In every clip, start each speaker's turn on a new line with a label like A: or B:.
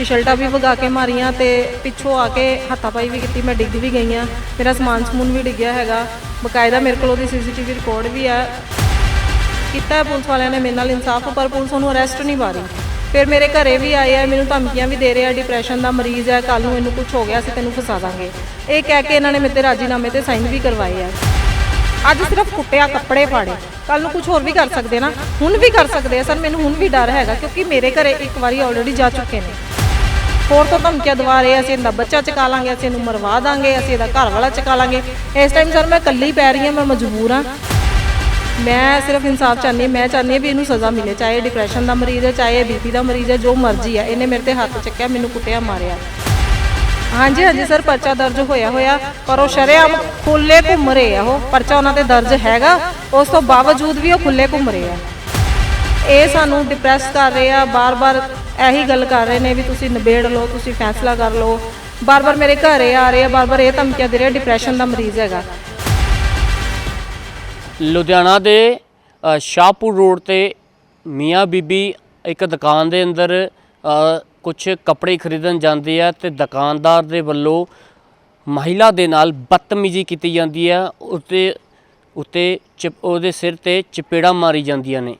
A: ਟੀ-ਸ਼ਰਟਾਂ ਵੀ ਵਗਾ ਕੇ ਮਾਰੀਆਂ ਤੇ ਪਿੱਛੋਂ ਆ ਕੇ ਹੱਥਾਪਾਈ ਵੀ ਕੀਤੀ, ਮੈਂ ਡਿੱਗ ਵੀ ਗਈ ਆ। ਮੇਰਾ ਸਮਾਨ ਸਮੂਨ ਵੀ ਡਿੱਗਿਆ ਹੈਗਾ। ਬਕਾਇਦਾ ਮੇਰੇ ਕੋਲ ਉਹਦੀ ਸੀਸੀਟੀਵੀ ਰਿਕਾਰਡ ਵੀ ਆ ਕੀਤਾ ਹੈ ਪੁਲਿਸ ਵਾਲਿਆਂ ਨੇ ਮੇਰੇ ਨਾਲ ਇਨਸਾਫ, ਪਰ ਪੁਲਿਸ ਉਹਨੂੰ ਅਰੈਸਟ ਨਹੀਂ ਮਾਰੀ। ਫਿਰ ਮੇਰੇ ਘਰੇ ਵੀ ਆਏ ਆ, ਮੈਨੂੰ ਧਮਕੀਆਂ ਵੀ ਦੇ ਰਹੇ ਆ ਡਿਪਰੈਸ਼ਨ ਦਾ ਮਰੀਜ਼ ਹੈ ਕੱਲ ਨੂੰ ਇਹਨੂੰ ਕੁਝ ਹੋ ਗਿਆ ਅਸੀਂ ਤੈਨੂੰ ਫਸਾ ਦਾਂਗੇ। ਇਹ ਕਹਿ ਕੇ ਇਹਨਾਂ ਨੇ ਮੇਰੇ ਤੇ ਰਾਜੀਨਾਮੇ ਤੇ ਸਾਈਨ ਵੀ ਕਰਵਾਏ ਆ। ਅੱਜ ਸਿਰਫ ਕੁੱਟਿਆ, ਕੱਪੜੇ ਪਾੜੇ ਕੱਲ ਨੂੰ ਕੁਝ ਹੋਰ ਵੀ ਕਰ ਸਕਦੇ ਨਾ। ਹੁਣ ਵੀ ਕਰ ਸਕਦੇ ਆ ਸਰ, ਮੈਨੂੰ ਹੁਣ ਵੀ ਡਰ ਹੈਗਾ, ਕਿਉਂਕਿ ਮੇਰੇ ਘਰੇ ਇੱਕ ਵਾਰੀ ਆਲਰੇਡੀ ਜਾ ਚੁੱਕੇ ਨੇ। ਹੋਰ ਤੋਂ ਧਮਕੀਆਂ ਦਵਾ ਰਹੇ ਆ, ਅਸੀਂ ਇਹਦਾ ਬੱਚਾ ਚਕਾ ਲਾਂਗੇ ਅਸੀਂ ਇਹਨੂੰ ਮਰਵਾ ਦਾਂਗੇ ਅਸੀਂ ਇਹਦਾ ਘਰ ਵਾਲਾ ਚਕਾ ਲਾਂਗੇ। ਇਸ ਟਾਈਮ ਸਰ ਮੈਂ ਇਕੱਲੀ ਪੈ ਰਹੀ ਹਾਂ ਮੈਂ ਮਜਬੂਰ ਹਾਂ। ਮੈਂ ਸਿਰਫ ਇਨਸਾਫ ਚਾਹੁੰਦੀ ਮੈਂ ਚਾਹੁੰਦੀ ਹਾਂ ਵੀ ਇਹਨੂੰ ਸਜ਼ਾ ਮਿਲੇ ਚਾਹੇ ਡਿਪਰੈਸ਼ਨ ਦਾ ਮਰੀਜ਼ ਹੈ ਚਾਹੇ ਬੀਪੀ ਦਾ ਮਰੀਜ਼ ਹੈ ਜੋ ਮਰਜ਼ੀ ਹੈ ਇਹਨੇ ਮੇਰੇ ਤੇ ਹੱਥ ਚੱਕਿਆ ਮੈਨੂੰ ਕੁੱਟਿਆ ਮਾਰਿਆ। ਹਾਂਜੀ ਹਾਂਜੀ ਸਰ ਪਰਚਾ ਦਰਜ ਹੋਇਆ ਹੋਇਆ ਪਰ ਉਹ ਸ਼ਰੇਆਮ ਖੁੱਲੇ ਘੁੰਮ ਰਹੇ ਆ ਉਹ ਪਰਚਾ ਉਹਨਾਂ ਤੇ ਦਰਜ ਹੈਗਾ ਉਸ ਤੋਂ ਬਾਵਜੂਦ ਵੀ ਉਹ ਖੁੱਲੇ ਘੁੰਮ ਰਹੇ ਆ। ਇਹ ਸਾਨੂੰ ਡਿਪਰੈਸ ਕਰ ਰਹੇ ਆ ਬਾਰ-ਬਾਰ ਇਹੀ ਗੱਲ ਕਰ ਰਹੇ ਨੇ ਵੀ ਤੁਸੀਂ ਨਿਬੇੜ ਲਓ, ਤੁਸੀਂ ਫੈਸਲਾ ਕਰ ਲਓ। ਬਾਰ-ਬਾਰ ਮੇਰੇ ਘਰੇ ਆ ਰਹੇ ਆ ਬਾਰ-ਬਾਰ ਇਹ ਧਮਕੀਆਂ ਦੇ ਰਿਹਾ ਡਿਪਰੈਸ਼ਨ ਦਾ ਮਰੀਜ਼ ਹੈਗਾ।
B: ਲੁਧਿਆਣਾ ਦੇ ਸ਼ਾਹਪੁਰ ਰੋਡ ਤੇ ਮੀਆਂ ਬੀਬੀ ਇੱਕ ਦੁਕਾਨ ਦੇ ਅੰਦਰ ਕੁਝ ਕੱਪੜੇ ਖਰੀਦਣ ਜਾਂਦੇ ਆ ਤੇ ਦੁਕਾਨਦਾਰ ਦੇ ਵੱਲੋਂ ਮਹਿਲਾ ਦੇ ਨਾਲ ਬਦਤਮੀਜ਼ੀ ਕੀਤੀ ਜਾਂਦੀ ਆ ਉੱਤੇ ਉੱਤੇ ਚਿਪ- ਉਹਦੇ ਸਿਰ ਤੇ ਚਪੇੜਾ ਮਾਰੀ ਜਾਂਦੀਆਂ ਨੇ।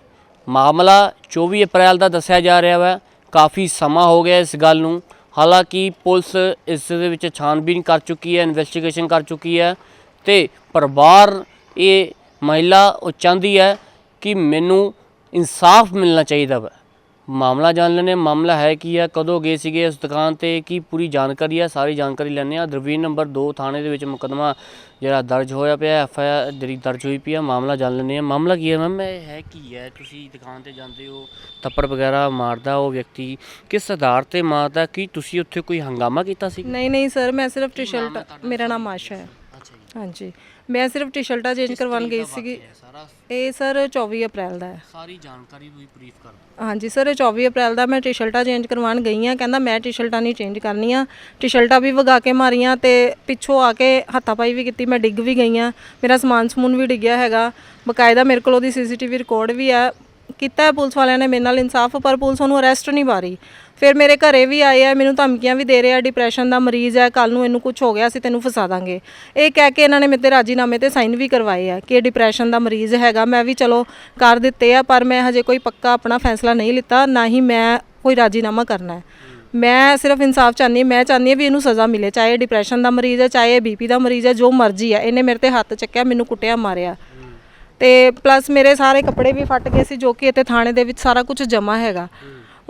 B: ਮਾਮਲਾ 24 ਅਪ੍ਰੈਲ ਦਾ ਦੱਸਿਆ ਜਾ ਰਿਹਾ ਹੈ। ਕਾਫੀ ਸਮਾਂ ਹੋ ਗਿਆ ਇਸ ਗੱਲ ਨੂੰ। ਹਾਲਾਂਕਿ ਪੁਲਿਸ ਇਸ ਦੇ ਵਿੱਚ ਛਾਣਬੀਨ ਕਰ ਚੁੱਕੀ ਹੈ ਇਨਵੈਸਟੀਗੇਸ਼ਨ ਕਰ ਚੁੱਕੀ ਹੈ ਤੇ ਪਰਿਵਾਰ, ਇਹ ਮਹਿਲਾ ਉਹ ਚਾਹੁੰਦੀ ਹੈ ਕਿ ਮੈਨੂੰ ਇਨਸਾਫ ਮਿਲਣਾ ਚਾਹੀਦਾ ਵਾ। ਮਾਮਲਾ ਜਾਣ ਲੈਣੇ ਮਾਮਲਾ ਹੈ ਕੀ ਹੈ ਕਦੋਂ ਗਏ ਸੀਗੇ ਇਸ ਦੁਕਾਨ ਤੇ? ਕੀ ਪੂਰੀ ਜਾਣਕਾਰੀ ਹੈ ਸਾਰੀ ਜਾਣਕਾਰੀ ਲੈਣੇ ਆ ਦਰਵੀਨ ਨੰਬਰ 2 ਥਾਣੇ ਦੇ ਵਿੱਚ ਮੁਕਦਮਾ ਜਿਹੜਾ ਦਰਜ ਹੋਇਆ ਪਿਆ ਐਫ ਆਈ ਆਰ ਜਿਹੜੀ ਦਰਜ ਹੋਈ ਪਈ ਆ ਮਾਮਲਾ ਜਾਣ ਲੈਣੇ ਆ ਮਾਮਲਾ ਕੀ ਹੈ ਮੈਮ? ਇਹ ਹੈ ਕੀ ਹੈ? ਤੁਸੀਂ ਦੁਕਾਨ ਤੇ ਜਾਂਦੇ ਹੋ ਥੱਪੜ ਵਗੈਰਾ ਮਾਰਦਾ ਉਹ ਵਿਅਕਤੀ ਕਿਸ ਆਧਾਰ ਤੇ ਮਾਰਦਾ? ਕੀ ਤੁਸੀਂ ਉੱਥੇ ਕੋਈ ਹੰਗਾਮਾ ਕੀਤਾ ਸੀ?
A: ਨਹੀਂ ਨਹੀਂ ਸਰ ਮੈਂ ਸਿਰਫ ਟੀ-ਸ਼ਰਟ ਮੇਰਾ ਨਾਮ ਆਸ਼ਾ ਹੈ। ਹਾਂਜੀ। ਮੈਂ ਸਿਰਫ ਟੀ-ਸ਼ਰਟਾਂ ਚੇਂਜ ਕਰਵਾਉਣ ਗਈ ਸੀਗੀ।
B: ਸਾਰਾ?
A: ਇਹ ਸਰ 24 ਅਪ੍ਰੈਲ ਦਾ ਹੈ।
B: ਸਾਰੀ ਜਾਣਕਾਰੀ ਵੀ ਬਰੀਫ ਕਰ ਦਿਓ।
A: ਹਾਂਜੀ ਸਰ ਇਹ 24 ਅਪ੍ਰੈਲ ਦਾ ਮੈਂ ਟੀ-ਸ਼ਰਟਾਂ ਚੇਂਜ ਕਰਵਾਉਣ ਗਈ ਆ ਕਹਿੰਦਾ ਮੈਂ ਟੀ-ਸ਼ਰਟਾਂ ਨਹੀਂ ਚੇਂਜ ਕਰਨੀਆਂ। ਟੀ-ਸ਼ਰਟਾਂ ਵੀ ਵਗਾ ਕੇ ਮਾਰੀਆਂ ਤੇ ਪਿੱਛੋਂ ਆ ਕੇ ਹੱਥਾਪਾਈ ਵੀ ਕੀਤੀ ਮੈਂ ਡਿੱਗ ਵੀ ਗਈ ਆ ਮੇਰਾ ਸਮਾਨ ਸਮੂਨ ਵੀ ਡਿੱਗਿਆ ਹੈਗਾ। ਬਕਾਇਦਾ ਮੇਰੇ ਕੋਲ ਉਹਦੀ ਸੀਸੀਟੀਵੀ ਰਿਕਾਰਡ ਵੀ ਆ ਕੀਤਾ ਹੈ ਪੁਲਿਸ ਵਾਲਿਆਂ ਨੇ ਮੇਰੇ ਨਾਲ ਇਨਸਾਫ ਪਰ ਪੁਲਿਸ ਉਹਨੂੰ ਅਰੈਸਟ ਨਹੀਂ ਰਹੀ ਫਿਰ ਮੇਰੇ ਘਰੇ ਵੀ ਆਏ ਆ, ਮੈਨੂੰ ਧਮਕੀਆਂ ਵੀ ਦੇ ਰਹੇ ਆ ਡਿਪਰੈਸ਼ਨ ਦਾ ਮਰੀਜ਼ ਹੈ ਕੱਲ ਨੂੰ ਇਹਨੂੰ ਕੁਝ ਹੋ ਗਿਆ, ਅਸੀਂ ਤੈਨੂੰ ਫਸਾ ਦਾਂਗੇ। ਇਹ ਕਹਿ ਕੇ ਇਹਨਾਂ ਨੇ ਮੇਰੇ ਤੇ ਰਾਜੀਨਾਮੇ ਤੇ ਸਾਈਨ ਵੀ ਕਰਵਾਏ ਆ ਕਿ ਇਹ ਡਿਪਰੈਸ਼ਨ ਦਾ ਮਰੀਜ਼ ਹੈਗਾ। ਮੈਂ ਵੀ ਚਲੋ ਕਰ ਦਿੱਤੇ ਆ, ਪਰ ਮੈਂ ਹਜੇ ਕੋਈ ਪੱਕਾ ਆਪਣਾ ਫੈਸਲਾ ਨਹੀਂ ਲਿੱਤਾ, ਨਾ ਹੀ ਮੈਂ ਕੋਈ ਰਾਜੀਨਾਮਾ ਕਰਨਾ ਹੈ। ਮੈਂ ਸਿਰਫ ਇਨਸਾਫ ਚਾਹੁੰਦੀ, ਮੈਂ ਚਾਹੁੰਦੀ ਹਾਂ ਵੀ ਇਹਨੂੰ ਸਜ਼ਾ ਮਿਲੇ, ਚਾਹੇ ਡਿਪਰੈਸ਼ਨ ਦਾ ਮਰੀਜ਼ ਹੈ, ਚਾਹੇ ਬੀਪੀ ਦਾ ਮਰੀਜ਼ ਹੈ, ਜੋ ਮਰਜ਼ੀ ਹੈ, ਇਹਨੇ ਮੇਰੇ ਤੇ ਹੱਥ ਚੱਕਿਆ, ਮੈਨੂੰ ਕੁੱਟਿਆ, ਮਾਰਿਆ। ਤੇ ਪਲੱਸ ਮੇਰੇ ਸਾਰੇ ਕੱਪੜੇ ਵੀ ਫਟ ਗਏ ਸੀ, ਜੋ ਕਿ ਇੱਥੇ ਥਾਣੇ ਦੇ ਵਿੱਚ ਸਾਰਾ ਕੁਝ ਜਮਾ ਹੈਗਾ।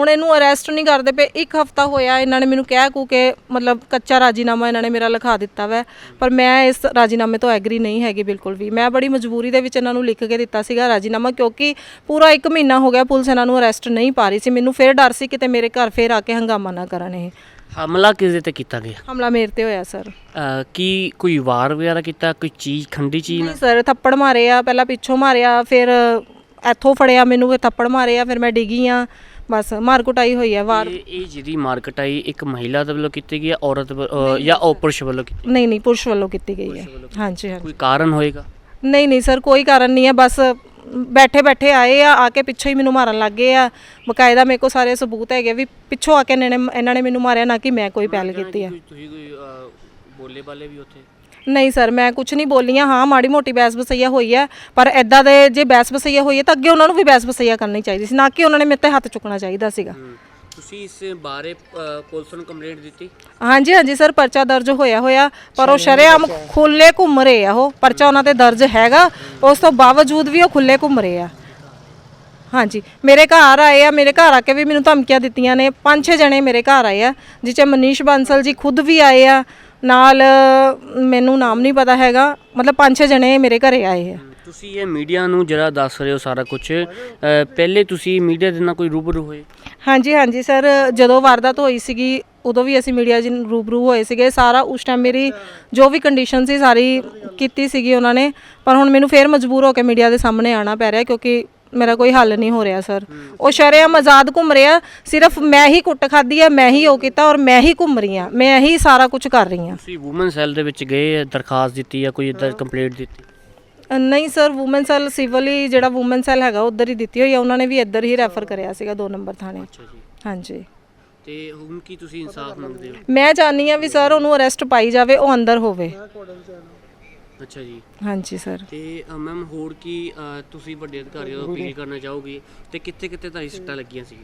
A: ਹੁਣ ਇਹਨੂੰ ਅਰੈਸਟ ਨਹੀਂ ਕਰਦੇ ਪਏ। ਇੱਕ ਹਫਤਾ ਹੋਇਆ ਇਹਨਾਂ ਨੇ ਮੈਨੂੰ ਕਹਿ ਕੂ ਕੇ ਮਤਲਬ ਕੱਚਾ ਰਾਜੀਨਾਮਾ ਇਹਨਾਂ ਨੇ ਮੇਰਾ ਲਿਖਾ ਦਿੱਤਾ ਵੈ ਪਰ ਮੈਂ ਇਸ ਰਾਜੀਨਾਮੇ ਤੋਂ ਐਗਰੀ ਨਹੀਂ ਹੈਗੀ ਬਿਲਕੁਲ ਵੀ। ਮੈਂ ਬੜੀ ਮਜਬੂਰੀ ਦੇ ਵਿੱਚ ਇਹਨਾਂ ਨੂੰ ਲਿਖ ਕੇ ਦਿੱਤਾ ਸੀਗਾ ਰਾਜੀਨਾਮਾ ਕਿਉਂਕਿ ਪੂਰਾ 1 ਮਹੀਨਾ ਹੋ ਗਿਆ ਪੁਲਿਸ ਇਹਨਾਂ ਨੂੰ ਅਰੈਸਟ ਨਹੀਂ ਪਾ ਰਹੀ ਸੀ। ਮੈਨੂੰ ਫਿਰ ਡਰ ਸੀ ਕਿਤੇ ਮੇਰੇ ਘਰ ਫੇਰ ਆ ਕੇ ਹੰਗਾਮਾ ਨਾ ਕਰਨ ਇਹ।
B: ਹਮਲਾ ਕਿਸ ਦੇ ਤੇ ਕੀਤਾ ਗਿਆ?
A: ਹਮਲਾ ਮੇਰੇ ਤੇ ਹੋਇਆ ਸਰ।
B: ਕੀ ਕੋਈ ਵਾਰ ਵਗੈਰਾ ਕੀਤਾ? ਕੋਈ ਚੀਜ਼ ਖੰਡੀ ਚੀਜ਼? ਨਾਲ
A: ਨਹੀਂ ਸਰ ਥੱਪੜ ਮਾਰੇ ਆ ਪਹਿਲਾਂ ਪਿੱਛੋਂ ਮਾਰਿਆ ਫਿਰ ਇੱਥੋਂ ਫੜਿਆ ਮੈਨੂੰ ਫਿਰ ਥੱਪੜ ਮਾਰੇ ਆ ਫਿਰ ਮੈਂ ਡਿੱਗੀ ਆ। ਬਸ ਮਾਰ ਕੁਟਾਈ ਹੋਈ ਆ ਵਾਰ
B: ਇਹ ਇਹ ਜਿਹੜੀ ਮਾਰਕਟ ਆਈ ਇੱਕ ਮਹਿਲਾ ਦੇ ਵੱਲੋਂ ਕੀਤੀ ਗਈ ਹੈ ਔਰਤ ਅ, ਜਾਂ ਉਹ ਪੁਰਸ਼ ਵੱਲੋਂ ਕੀਤੀ
A: ਨਹੀਂ ਨਹੀਂ ਪੁਰਸ਼ ਵੱਲੋਂ ਕੀਤੀ ਗਈ ਹੈ। ਹਾਂਜੀ ਹਾਂਜੀ।
B: ਕੋਈ ਕਾਰਨ ਹੋਏਗਾ?
A: ਨਹੀਂ ਨਹੀਂ ਸਰ ਕੋਈ ਕਾਰਨ ਨਹੀਂ ਹੈ ਬਸ ਬੈਠੇ ਬੈਠੇ ਆਏ ਆ ਆ ਕੇ ਪਿੱਛੋਂ ਹੀ ਮੈਨੂੰ ਮਾਰਨ ਲੱਗ ਗਏ ਆ। ਬਕਾਇਦਾ ਮੇਰੇ ਕੋਲ ਸਾਰੇ ਸਬੂਤ ਹੈਗੇ ਵੀ ਪਿੱਛੋਂ ਆ ਕੇ ਇਹਨਾਂ ਨੇ ਇਹਨਾਂ ਨੇ ਮੈਨੂੰ ਮਾਰਿਆ ਨਾ ਕਿ ਮੈਂ ਕੋਈ ਪਹਿਲ ਕੀਤੀ ਆ
B: ਤੁਸੀਂ ਕੋਈ ਬੋਲੇ ਵਾਲੇ ਵੀ ਉੱਥੇ?
A: ਨਹੀਂ ਸਰ ਮੈਂ ਕੁਝ ਨਹੀਂ ਬੋਲੀ ਹਾਂ। ਹਾਂ ਮਾੜੀ ਮੋਟੀ ਬਹਿਸ ਬਸਈਆ ਹੋਈ ਹੈ ਪਰ ਐਦਾਂ ਦੇ ਜੇ ਬਹਿਸ ਬਸਈਆ ਹੋਈ ਹੈ ਤਾਂ ਅੱਗੇ ਉਹਨਾਂ ਨੂੰ ਵੀ ਬਹਿਸ ਬਸਈਆ ਕਰਨੀ ਚਾਹੀਦੀ ਸੀ ਨਾ ਕਿ ਉਹਨਾਂ ਨੇ ਮੇਰੇ ਤੇ ਹੱਥ ਚੁੱਕਣਾ ਚਾਹੀਦਾ ਸੀਗਾ।
B: ਤੁਸੀਂ ਇਸ ਬਾਰੇ ਅ, ਪੁਲਿਸ ਨੂੰ ਕੰਪਲੇਂਟ ਦਿੱਤੀ?
A: ਹਾਂਜੀ ਹਾਂਜੀ ਸਰ ਪਰਚਾ ਦਰਜ ਹੋਇਆ ਹੋਇਆ ਪਰ ਉਹ ਸ਼ਰੇਆਮ ਖੁੱਲੇ ਘੁੰਮ ਰਹੇ ਆ ਉਹ ਪਰਚਾ ਉਹਨਾਂ ਤੇ ਦਰਜ ਹੈਗਾ ਉਸ ਤੋਂ ਬਾਵਜੂਦ ਵੀ ਉਹ ਖੁੱਲੇ ਘੁੰਮ ਰਹੇ ਆ। ਹਾਂਜੀ ਮੇਰੇ ਘਰ ਆਏ ਆ ਮੇਰੇ ਘਰ ਆ ਕੇ ਵੀ ਮੈਨੂੰ ਧਮਕੀਆਂ ਦਿੱਤੀਆਂ ਨੇ ਪੰਜ ਛੇ ਜਣੇ ਮੇਰੇ ਘਰ ਆਏ ਆ ਜਿਹ 'ਚ ਮਨੀਸ਼ ਬਾਂਸਲ ਜੀ ਖੁਦ ਵੀ ਆਏ ਆ ਨਾਲ ਮੈਨੂੰ ਨਾਮ ਨਹੀਂ ਪਤਾ ਹੈਗਾ। ਮਤਲਬ ਪੰਜ ਛੇ ਜਣੇ ਮੇਰੇ ਘਰੇ ਆਏ ਆ।
B: ਤੁਸੀਂ ਇਹ ਮੀਡੀਆ ਨੂੰ ਜਿਹੜਾ ਦੱਸ ਰਹੇ ਹੋ ਸਾਰਾ ਕੁਝ ਪਹਿਲੇ ਤੁਸੀਂ ਮੀਡੀਆ ਦੇ ਨਾਲ ਕੋਈ ਰੂਬਰੂ ਹੋਏ?
A: ਹਾਂਜੀ ਹਾਂਜੀ ਸਰ ਜਦੋਂ ਵਾਰਦਾਤ ਹੋਈ ਸੀਗੀ ਉਦੋਂ ਵੀ ਅਸੀਂ ਮੀਡੀਆ ਜੀ ਰੂਬਰੂ ਹੋਏ ਸੀਗੇ। ਸਾਰਾ ਉਸ ਟਾਈਮ ਮੇਰੀ ਜੋ ਵੀ ਕੰਡੀਸ਼ਨ ਸੀ ਸਾਰੀ ਕੀਤੀ ਸੀਗੀ ਉਹਨਾਂ ਨੇ। ਪਰ ਹੁਣ ਮੈਨੂੰ ਫੇਰ ਮਜਬੂਰ ਹੋ ਕੇ ਮੀਡੀਆ ਦੇ ਸਾਹਮਣੇ ਆਣਾ ਪੈ ਰਿਹਾ ਕਿਉਂਕਿ ਮੇਰਾ ਕੋਈ ਹੱਲ ਨਹੀਂ ਹੋ ਰਿਹਾ ਸਰ। ਉਹ ਸ਼ਰੇਆਮ ਆਜ਼ਾਦ ਘੁੰਮ ਰਿਹਾ ਸਿਰਫ ਮੈਂ ਹੀ ਕੁੱਟ ਖਾਦੀ ਹੈ ਮੈਂ ਹੀ ਉਹ ਕੀਤਾ ਔਰ ਮੈਂ ਹੀ ਘੁੰਮ ਰਹੀ ਹਾਂ ਮੈਂ ਹੀ ਸਾਰਾ ਕੁਝ ਕਰ ਰਹੀ ਹਾਂ।
B: ਤੁਸੀਂ ਔਮਨ ਸੈੱਲ ਦੇ ਵਿੱਚ ਗਏ ਦਰਖਾਸਤ ਦਿੱਤੀ ਜਾਂ ਕੋਈ ਇਦਾਂ ਕੰਪਲੇਂਟ ਦਿੱਤੀ?
A: ਨਹੀਂ ਸਰ ਔਮਨ ਸੈੱਲ ਸਿਵਲ ਹੀ ਜਿਹੜਾ ਔਮਨ ਸੈੱਲ ਹੈਗਾ ਉਧਰ ਹੀ ਦਿੱਤੀ ਹੋਈ ਹੈ ਉਹਨਾਂ ਨੇ ਵੀ ਇੱਧਰ ਹੀ ਰੈਫਰ ਕਰਿਆ ਸੀਗਾ 2 ਨੰਬਰ ਥਾਣੇ।
B: ਅੱਛਾ ਜੀ।
A: ਹਾਂਜੀ।
B: ਤੇ ਹੁਣ ਕੀ ਤੁਸੀਂ ਇਨਸਾਫ ਮੰਗਦੇ ਹੋ?
A: ਮੈਂ ਚਾਹੁੰਦੀ ਆ ਵੀ ਸਰ ਉਹਨੂੰ ਅਰੈਸਟ ਪਾਈ ਜਾਵੇ ਉਹ ਅੰਦਰ ਹੋਵੇ।
B: ਅੱਛਾ ਜੀ।
A: ਹਾਂਜੀ ਸਰ।
B: ਤੇ ਮੈਮ ਹੋਰ ਕੀ ਅ, ਤੁਸੀਂ ਵੱਡੇ ਅਧਿਕਾਰੀਆਂ ਤੋਂ ਅਪੀਲ ਕਰਨਾ ਚਾਹੋਗੇ? ਤੇ ਕਿੱਥੇ ਕਿੱਥੇ ਤੁਹਾਡੀ ਸੱਟਾਂ ਲੱਗੀਆਂ ਸੀ?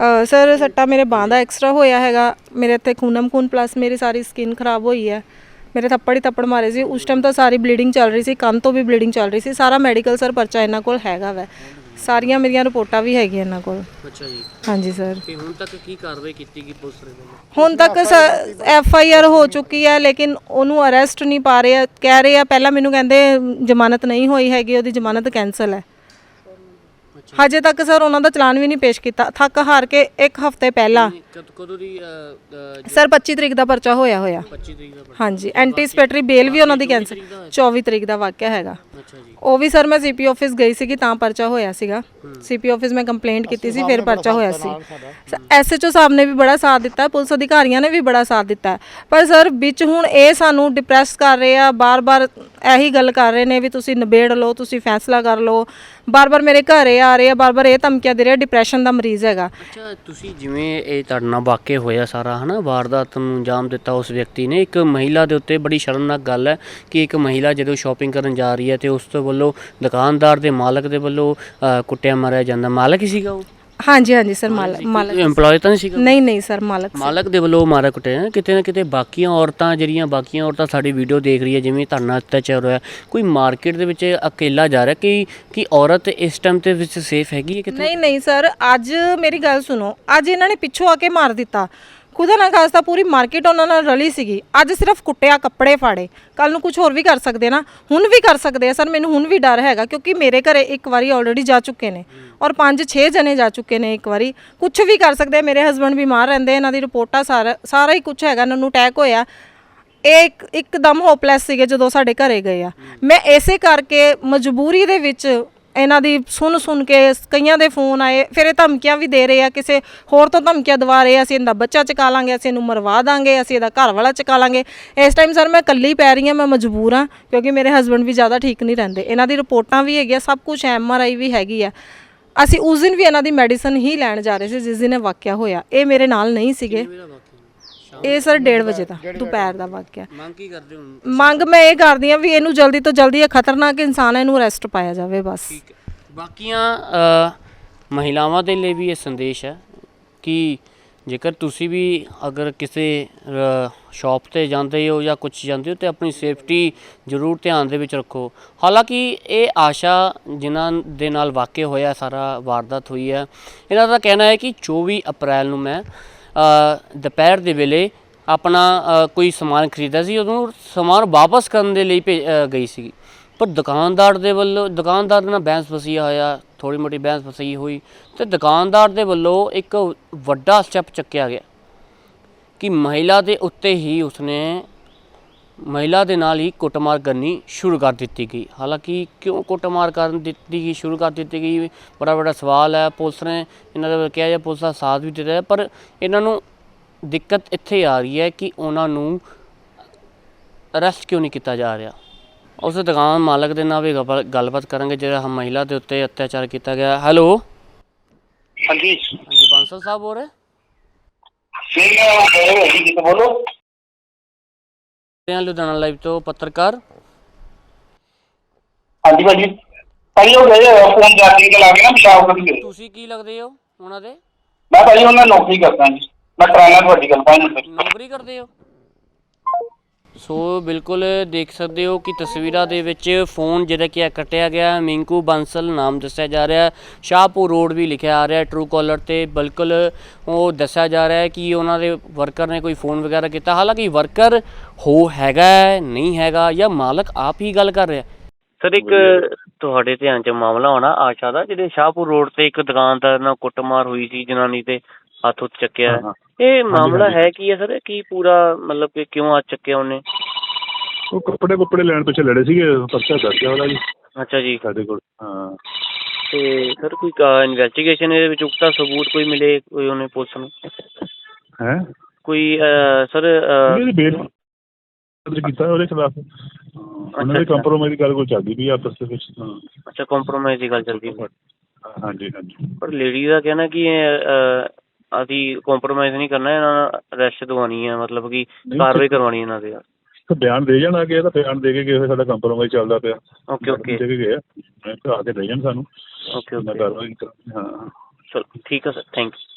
A: ਅ, ਸਰ ਸੱਟਾ ਮੇਰੇ ਬਾਂਹ ਦਾ ਐਕਸਟਰਾ ਹੋਇਆ ਹੈਗਾ। ਮੇਰੇ ਇੱਥੇ ਖੂਨਮ ਖੂਨ ਪਲੱਸ ਮੇਰੀ ਸਾਰੀ ਸਕਿਨ ਖਰਾਬ ਹੋਈ ਹੈ। ਮੇਰੇ ਥੱਪੜ ਹੀ ਥੱਪੜ ਮਾਰੇ ਸੀ। ਉਸ ਟਾਈਮ ਤਾਂ ਸਾਰੀ ਬਲੀਡਿੰਗ ਚੱਲ ਰਹੀ ਸੀ। ਕੰਨ ਤੋਂ ਵੀ ਬਲੀਡਿੰਗ ਚੱਲ ਰਹੀ ਸੀ। ਸਾਰਾ ਮੈਡੀਕਲ ਸਰ ਪਰਚਾ ਇਹਨਾਂ ਕੋਲ ਹੈਗਾ ਵੈ। ਸਾਰੀਆਂ ਮੇਰੀਆਂ ਰਿਪੋਰਟਾਂ ਵੀ ਹੈਗੀਆਂ ਇਹਨਾਂ ਕੋਲ।
B: ਅੱਛਾ ਜੀ।
A: ਹਾਂਜੀ ਸਰ।
B: ਤੇ ਹੁਣ ਤੱਕ ਕੀ ਕਾਰਵਾਈ ਕੀਤੀ ਗਈ ਪੁਲਿਸ ਨੇ ਵੱਲੋਂ?
A: ਹੁਣ ਤੱਕ ਐਫ ਆਈ ਆਰ ਹੋ ਚੁੱਕੀ ਹੈ ਲੇਕਿਨ ਉਹਨੂੰ ਅਰੈਸਟ ਨਹੀਂ ਪਾ ਰਹੇ ਆ। ਕਹਿ ਰਹੇ ਆ ਪਹਿਲਾਂ ਮੈਨੂੰ ਕਹਿੰਦੇ ਜ਼ਮਾਨਤ ਨਹੀਂ ਹੋਈ ਹੈਗੀ ਉਹਦੀ ਜ਼ਮਾਨਤ ਕੈਨਸਲ ਹੈ। ਹਜੇ ਤੱਕ ਸਰ ਉਹਨਾਂ ਦਾ ਚਲਾਨ ਵੀ ਨਹੀਂ ਪੇਸ਼ ਕੀਤਾ। ਥੱਕ ਹਾਰ ਕੇ ਇੱਕ ਹਫ਼ਤੇ ਪਹਿਲਾਂ
B: ਕਦ ਕਦੋਂ ਦੀ ਅ, ਅ,
A: ਸਰ 25 ਤਰੀਕ ਦਾ ਪਰਚਾ ਹੋਇਆ ਹੋਇਆ।
B: 25 ਤਰੀਕ ਦਾ
A: ਹਾਂਜੀ ਐਂਟੀਸਪੈਟਰੀ ਬੇਲ ਵੀ ਉਹਨਾਂ ਦੀ ਕੈਂਸਲ 24 ਤਰੀਕ ਦਾ ਵਾਕਿਆ ਹੈਗਾ।
B: ਅੱਛਾ ਜੀ।
A: ਉਹ ਵੀ ਸਰ ਮੈਂ ਸੀਪੀ ਆਫਿਸ ਗਈ ਸੀਗੀ ਤਾਂ ਪਰਚਾ ਹੋਇਆ ਸੀਗਾ। ਸੀਪੀ ਆਫਿਸ ਮੈਂ ਕੰਪਲੇਂਟ ਕੀਤੀ ਸੀ ਫਿਰ ਪਰਚਾ ਹੋਇਆ ਸੀ। ਐਸਐਚਓ ਸਾਹਿਬ ਨੇ ਵੀ ਬੜਾ ਸਾਥ ਦਿੱਤਾ ਪੁਲਿਸ ਅਧਿਕਾਰੀਆਂ ਨੇ ਵੀ ਬੜਾ ਸਾਥ ਦਿੱਤਾ। ਪਰ ਸਰ ਵਿੱਚ ਹੁਣ ਇਹ ਸਾਨੂੰ ਡਿਪਰੈਸ ਕਰ ਰਹੇ ਆ ਬਾਰ-ਬਾਰ ਇਹੀ ਗੱਲ ਕਰ ਰਹੇ ਨੇ ਵੀ ਤੁਸੀਂ ਨਿਬੇੜ ਲਓ ਤੁਸੀਂ ਫੈਸਲਾ ਕਰ ਲਓ। ਬਾਰ-ਬਾਰ ਮੇਰੇ ਘਰੇ ਆ ਰਹੇ ਆ ਬਾਰ-ਬਾਰ ਇਹ ਧਮਕੀਆਂ ਦੇ ਰਹੇ ਡਿਪਰੈਸ਼ਨ ਦਾ ਮਰੀਜ਼ ਹੈਗਾ।
B: ਅੱਛਾ ਤੁਸੀਂ ਜਿਵੇਂ ਇਹ ਤੁਹਾਡੇ ਨਾਲ ਵਾਕਿਆ ਹੋਇਆ ਸਾਰਾ ਹਨਾ ਵਾਰਦਾਤ ਨੂੰ ਅੰਜਾਮ ਦਿੱਤਾ ਉਸ ਵਿਅਕਤੀ ਨੇ ਇੱਕ ਮਹਿਲਾ ਦੇ ਉੱਤੇ ਬੜੀ ਸ਼ਰਮਨਾਕ ਗੱਲ ਹੈ ਕਿ ਇੱਕ ਮਹਿਲਾ ਜਦੋਂ ਸ਼ਾਪਿੰਗ ਕਰਨ ਜਾ ਰਹੀ ਹੈ ਤੇ ਉਸ ਤੋਂ ਵੱਲੋਂ ਦੁਕਾਨਦਾਰ ਦੇ ਮਾਲਕ ਦੇ ਵੱਲੋਂ ਅ, ਕੁੱਟਿਆ ਮਾਰਿਆ ਜਾਂਦਾ। ਮਾਲਕ ਹੀ ਸੀਗਾ ਉਹ?
A: ਹਾਂਜੀ ਹਾਂਜੀ ਸਰ ਮਾਲਕ ਮਾਲਕ।
B: EMPLOYE ਤਾਂ ਨਹੀਂ ਸੀਗਾ?
A: ਨਹੀਂ ਨਹੀਂ ਸਰ ਮਾਲਕ
B: ਮਾਲਕ ਦੇ ਵੱਲੋਂ ਮਾਰਿਆ ਕੁੱਟਿਆ ਕਿਤੇ ਨਾ ਕਿਤੇ ਬਾਕੀਆਂ ਔਰਤਾਂ ਜਿਹੜੀਆਂ ਬਾਕੀਆਂ ਔਰਤਾਂ ਸਾਡੀ ਵੀਡੀਓ ਦੇਖ ਰਹੀ ਹੈ ਜਿਵੇਂ ਧਰਨਾ ਅਤਿਆਚਾਰ ਹੋਇਆ ਕੋਈ ਮਾਰਕੀਟ ਦੇ ਵਿੱਚ ਅਕੇਲਾ ਜਾ ਰਿਹਾ ਕਿ ਕਿ ਔਰਤ ਇਸ ਟਾਈਮ ਤੇ ਵਿੱਚ ਸੇਫ ਹੈਗੀ ਹੈ ਕਿਤੇ?
A: ਨਹੀਂ ਨਹੀਂ ਸਰ ਅੱਜ ਮੇਰੀ ਗੱਲ ਸੁਣੋ। ਅੱਜ ਇਹਨਾਂ ਨੇ ਪਿੱਛੋਂ ਆ ਕੇ ਮਾਰ ਦਿੱਤਾ। ਖੁਦਾ ਨਾ ਖਾਸਤਾ ਪੂਰੀ ਮਾਰਕੀਟ ਉਹਨਾਂ ਨਾਲ ਰਲੀ ਸੀਗੀ। ਅੱਜ ਸਿਰਫ ਕੁੱਟਿਆ, ਕੱਪੜੇ ਫਾੜੇ। ਕੱਲ ਨੂੰ ਕੁਝ ਹੋਰ ਵੀ ਕਰ ਸਕਦੇ ਨਾ, ਹੁਣ ਵੀ ਕਰ ਸਕਦੇ ਆ ਸਰ, ਮੈਨੂੰ ਹੁਣ ਵੀ ਡਰ ਹੈਗਾ ਕਿਉਂਕਿ ਮੇਰੇ ਘਰੇ ਇੱਕ ਵਾਰੀ ਆਲਰੇਡੀ ਜਾ ਚੁੱਕੇ ਨੇ ਔਰ 5-6 ਜਣੇ ਜਾ ਚੁੱਕੇ ਨੇ ਇੱਕ ਵਾਰੀ। ਕੁਝ ਵੀ ਕਰ ਸਕਦੇ ਆ, ਮੇਰੇ ਹਸਬੰਡ ਬਿਮਾਰ ਰਹਿੰਦੇ ਇਹਨਾਂ ਦੀ ਰਿਪੋਰਟਾਂ ਸਾਰਾ ਸਾਰਾ ਹੀ ਕੁਝ ਹੈਗਾ, ਇਹਨਾਂ ਨੂੰ ਅਟੈਕ ਹੋਇਆ। ਇਹ ਇੱਕ, ਇੱਕਦਮ ਹੋਪਲੈਸ ਸੀਗੇ ਜਦੋਂ ਸਾਡੇ ਘਰੇ ਗਏ ਆ। ਮੈਂ ਇਸੇ ਕਰਕੇ ਮਜਬੂਰੀ ਦੇ ਵਿੱਚ ਇਹਨਾਂ ਦੀ ਸੁਣ ਸੁਣ ਕੇ ਕਈਆਂ ਦੇ ਫੋਨ ਆਏ, ਫਿਰ ਇਹ ਧਮਕੀਆਂ ਵੀ ਦੇ ਰਹੇ ਆ, ਕਿਸੇ ਹੋਰ ਤੋਂ ਧਮਕੀਆਂ ਦਵਾ ਰਹੇ ਆ, ਅਸੀਂ ਇਹਦਾ ਬੱਚਾ ਚਕਾ ਲਾਂਗੇ, ਅਸੀਂ ਇਹਨੂੰ ਮਰਵਾ ਦਾਂਗੇ, ਅਸੀਂ ਇਹਦਾ ਘਰ ਵਾਲਾ ਚਕਾ ਲਾਂਗੇ। ਇਸ ਟਾਈਮ ਸਰ ਮੈਂ ਇਕੱਲੀ ਪੈ ਰਹੀ ਹਾਂ, ਮੈਂ ਮਜਬੂਰ ਹਾਂ, ਕਿਉਂਕਿ ਮੇਰੇ ਹਸਬੰਡ ਵੀ ਜ਼ਿਆਦਾ ਠੀਕ ਨਹੀਂ ਰਹਿੰਦੇ। ਇਹਨਾਂ ਦੀ ਰਿਪੋਰਟਾਂ ਵੀ ਹੈਗੀਆਂ, ਸਭ ਕੁਝ ਐਮ ਆਰ ਆਈ ਵੀ ਹੈਗੀ ਆ। ਅਸੀਂ ਉਸ ਦਿਨ ਵੀ ਇਹਨਾਂ ਦੀ ਮੈਡੀਸਨ ਹੀ ਲੈਣ ਜਾ ਰਹੇ ਸੀ, ਜਿਸ ਦਿਨ ਇਹ ਵਾਕਿਆ ਹੋਇਆ। ਇਹ ਮੇਰੇ ਨਾਲ ਨਹੀਂ ਸੀਗੇ। ਇਹ ਸਰ 1:30 ਵਜੇ ਦਾ ਦੁਪਹਿਰ ਦਾ ਵਾਕਿਆ।
B: ਮੰਗ ਕੀ ਕਰਦੇ ਹੋ?
A: ਮੰਗ ਮੈਂ ਇਹ ਕਰਦੀ ਆ ਵੀ ਇਹਨੂੰ ਜਲਦੀ ਤੋਂ ਜਲਦੀ ਇਹ ਖਤਰਨਾਕ ਇਨਸਾਨ ਹੈ ਇਹਨੂੰ ਅਰੈਸਟ ਪਾਇਆ ਜਾਵੇ ਬਸ।
B: ਠੀਕ ਹੈ। ਬਾਕੀਆਂ ਅ, ਮਹਿਲਾਵਾਂ ਦੇ ਲਈ ਵੀ ਇਹ ਸੰਦੇਸ਼ ਹੈ ਕਿ ਜੇਕਰ ਤੁਸੀਂ ਵੀ ਅਗਰ ਕਿਸੇ ਸ਼ਾਪ ਤੇ ਜਾਂਦੇ ਹੋ ਜਾਂ ਕੁਝ ਜਾਂਦੇ ਹੋ ਤੇ ਆਪਣੀ ਸੇਫਟੀ ਜ਼ਰੂਰ ਧਿਆਨ ਦੇ ਵਿੱਚ ਰੱਖੋ। ਹਾਲਾਂਕਿ ਇਹ ਆਸ਼ਾ ਜਿਨ੍ਹਾਂ ਦੇ ਨਾਲ ਵਾਕਿਆ ਹੋਇਆ ਸਾਰਾ ਵਾਰਦਾਤ ਹੋਈ ਹੈ ਇਹਨਾਂ ਦਾ ਕਹਿਣਾ ਹੈ ਕਿ 24 ਅਪ੍ਰੈਲ ਨੂੰ ਮੈਂ ਅ, ਦੁਪਹਿਰ ਦੇ ਵੇਲੇ ਆਪਣਾ ਕੋਈ ਸਮਾਨ ਖਰੀਦਿਆ ਸੀ, ਉਦੋਂ ਸਮਾਨ ਵਾਪਸ ਕਰਨ ਦੇ ਲਈ ਭੇ- ਗਈ ਸੀ ਪਰ ਦੁਕਾਨਦਾਰ ਦੇ ਵੱਲੋਂ, ਦੁਕਾਨਦਾਰ ਨਾਲ ਬਹਿਸ ਵਸੀਆ ਹੋਇਆ ਥੋੜੀ ਮੋਟੀ ਬਹਿਸ ਵਸੀ ਹੋਈ, ਤੇ ਦੁਕਾਨਦਾਰ ਦੇ ਵੱਲੋਂ ਇੱਕ ਵੱਡਾ ਸਟੈਪ ਚੱਕਿਆ ਗਿਆ ਕਿ ਮਹਿਲਾ ਦੇ ਉੱਤੇ ਹੀ ਉਸਨੇ ਮਹਿਲਾ ਦੇ ਨਾਲ ਹੀ ਕੁੱਟਮਾਰ ਕਰਨੀ ਸ਼ੁਰੂ ਕਰ ਦਿੱਤੀ ਗਈ। ਹਾਲਾਂਕਿ ਕਿਉਂ ਕੁੱਟਮਾਰ ਕਰਨ ਦਿੱਤੀ ਗਈ ਸ਼ੁਰੂ ਕਰ ਦਿੱਤੀ ਗਈ? ਬੜਾ ਵੱਡਾ ਸਵਾਲ ਹੈ। ਪੁਲਿਸ ਨੇ ਇਹਨਾਂ ਦਾ ਕਿਹਾ ਜਾਂ ਪੁਲਿਸ ਦਾ ਸਾਥ ਵੀ ਦੇ ਰਿਹਾ ਪਰ ਇਹਨਾਂ ਨੂੰ ਦਿੱਕਤ ਇੱਥੇ ਆ ਰਹੀ ਹੈ ਕਿ ਉਹਨਾਂ ਨੂੰ ਅਰੈਸਟ ਕਿਉਂ ਨਹੀਂ ਕੀਤਾ ਜਾ ਰਿਹਾ? ਉਸ ਦੁਕਾਨ ਮਾਲਕ ਦੇ ਨਾਲ ਵੀ ਗੱਲਬਾਤ ਕਰਾਂਗੇ ਜਿਹੜਾ ਮਹਿਲਾ ਦੇ ਉੱਤੇ ਅਤਿਆਚਾਰ ਕੀਤਾ ਗਿਆ। ਹੈਲੋ?
C: ਹਾਂਜੀ।
B: ਹਾਂਜੀ ਬਾਂਸਲ ਸਾਹਿਬ ਬੋਲ ਰਹੇ?
C: ਬੋਲ। ਜੀ ਕਿਤੇ ਬੋਲੋ
B: ਹਾਂ ਲੁਧਿਆਣਾ ਲਾਈਵ ਤੋਂ ਪੱਤਰਕਾਰ।
C: ਹਾਂਜੀ ਭਾਜੀ। ਭਾਜੀ ਉਹ ਗਏ ਫੋਨ ਚਾਰਜਿੰਗ ਤੇ ਲਾ ਕੇ ਨਾ ਪਿਸ਼ਾਬ ਕਰ ਗਏ
B: ਤੁਸੀਂ ਕੀ ਲੱਗਦੇ ਹੋ ਉਹਨਾਂ ਦੇ?
C: ਮੈਂ ਭਾਜੀ ਉਹਨਾਂ ਨੌਕਰੀ ਕਰਦਾ ਜੀ। ਮੈਂ ਟਰਾਲਾ ਤੁਹਾਡੀ ਗੱਲ
B: ਨੌਕਰੀ ਕਰਦੇ ਹੋ? ਸੋ ਬਿਲਕੁਲ ਦੇਖ ਸਕਦੇ ਹੋ ਕਿ ਤਸਵੀਰਾਂ ਦੇ ਵਿੱਚ ਫੋਨ ਜਿਹੜਾ ਕਿ ਕੱਟਿਆ ਗਿਆ ਮਿੰਕੂ ਬੰਸਲ ਨਾਮ ਦੱਸਿਆ ਜਾ ਰਿਹਾ ਹੈ। ਸ਼ਾਹਪੁਰ ਰੋਡ ਵੀ ਲਿਖਿਆ ਆ ਰਿਹਾ ਟਰੂ ਕਾਲਰ ਤੇ ਬਿਲਕੁਲ ਉਹ ਦੱਸਿਆ ਜਾ ਰਿਹਾ ਹੈ ਕਿ ਉਹਨਾਂ ਦੇ ਵਰਕਰ ਨੇ ਕੋਈ ਫੋਨ ਵਗੈਰਾ ਕੀਤਾ। ਹਾਲਾਂਕਿ ਵਰਕਰ ਹੋ ਹੈਗਾ ਨਹੀਂ ਹੈਗਾ ਜਾਂ ਮਾਲਕ ਆਪ ਹੀ ਗੱਲ ਕਰ ਰਿਹਾ ਸਰ, ਇੱਕ ਤੁਹਾਡੇ ਧਿਆਨ 'ਚ ਮਾਮਲਾ ਹੋਣਾ ਆਸ਼ਾ ਦਾ, ਜਿਹੜੇ ਸ਼ਾਹਪੁਰ ਰੋਡ ਤੇ ਇੱਕ ਦੁਕਾਨਦਾਰ ਨਾਲ ਕੁੱਟਮਾਰ ਹੋਈ ਸੀ ਜਨਾਨੀ ਤੇ। ਹੱਥ ਉੱਤ ਚੱਕਿਆ। ਇਹ ਮਾਮਲਾ ਹੈ ਕੀ ਹੈ ਸਰ? ਕੀ ਪੂਰਾ ਮਤਲਬ ਕਿ ਕਿਉਂ ਹੱਥ ਚੱਕਿਆ ਉਹਨੇ?
D: ਉਹ ਕੱਪੜੇ ਕੁੱਪੜੇ ਲੈਣ ਪਿੱਛੇ ਲੜੇ ਸੀਗੇ ਪਰਚਾ ਹੈ ਉਹਦਾ ਜੀ।
B: ਅੱਛਾ ਜੀ।
D: ਸਾਡੇ ਕੋਲ ਹਾਂ।
B: ਤੇ ਸਰ ਕੋਈ ਇਨਵੈਸਟੀਗੇਸ਼ਨ ਇਹਦੇ ਵਿੱਚ ਉਕਤਾ ਸਬੂਤ ਕੋਈ ਮਿਲੇ ਕੋਈ ਉਹਨੇ ਪੁਲਿਸ ਨੂੰ?
D: ਹੈ?
B: ਕੋਈ ਸਰ
D: ਬੇਲ ਕੀਤਾ ਉਹਦੇ ਖਿਲਾਫ। ਉਹਨਾਂ ਦੇ। ਕੰਪਰੋਮਾਈਜ਼ ਦੀ ਗੱਲ ਕੋਈ ਚੱਲਦੀ ਵੀ ਆਪਸ ਦੇ ਵਿੱਚ
B: ਅੱਛਾ ਕੰਪਰੋਮਾਈਜ਼ ਦੀ ਗੱਲ ਚੱਲਦੀ
D: ਹਾਂਜੀ ਹਾਂਜੀ।
B: ਪਰ ਲੇਡੀ ਦਾ ਕਹਿਣਾ ਕਿ ਅਸੀਂ ਕੰਪਰੋਮਾਈਜ਼ ਨਹੀਂ ਕਰਨਾ ਇਹਨਾਂ ਨਾਲ ਅਰੈਸਟ ਦਵਾਉਣੀ ਹੈ ਮਤਲਬ ਕਿ ਕਾਰਵਾਈ ਕਰਵਾਉਣੀ ਇਹਨਾਂ ਦੇ
D: ਤੇ ਬਿਆਨ ਦੇ ਜਾਣ ਆ ਕੇ ਤਾਂ ਬਿਆਨ ਦੇ ਕੇ ਗਏ ਸਾਡਾ ਕੰਪਰੋਮਾਈਜ਼ ਚੱਲਦਾ ਪਿਆ।
B: Okay okay.
D: ਦੇ ਕੇ ਗਏ ਆ। ਆ ਕੇ ਦੇ ਜਾਣ ਸਾਨੂੰ।
B: Okay okay.
D: ਹਾਂ।
B: ਚਲੋ ਠੀਕ ਹੈ ਸਰ ਥੈਂਕ ਯੂ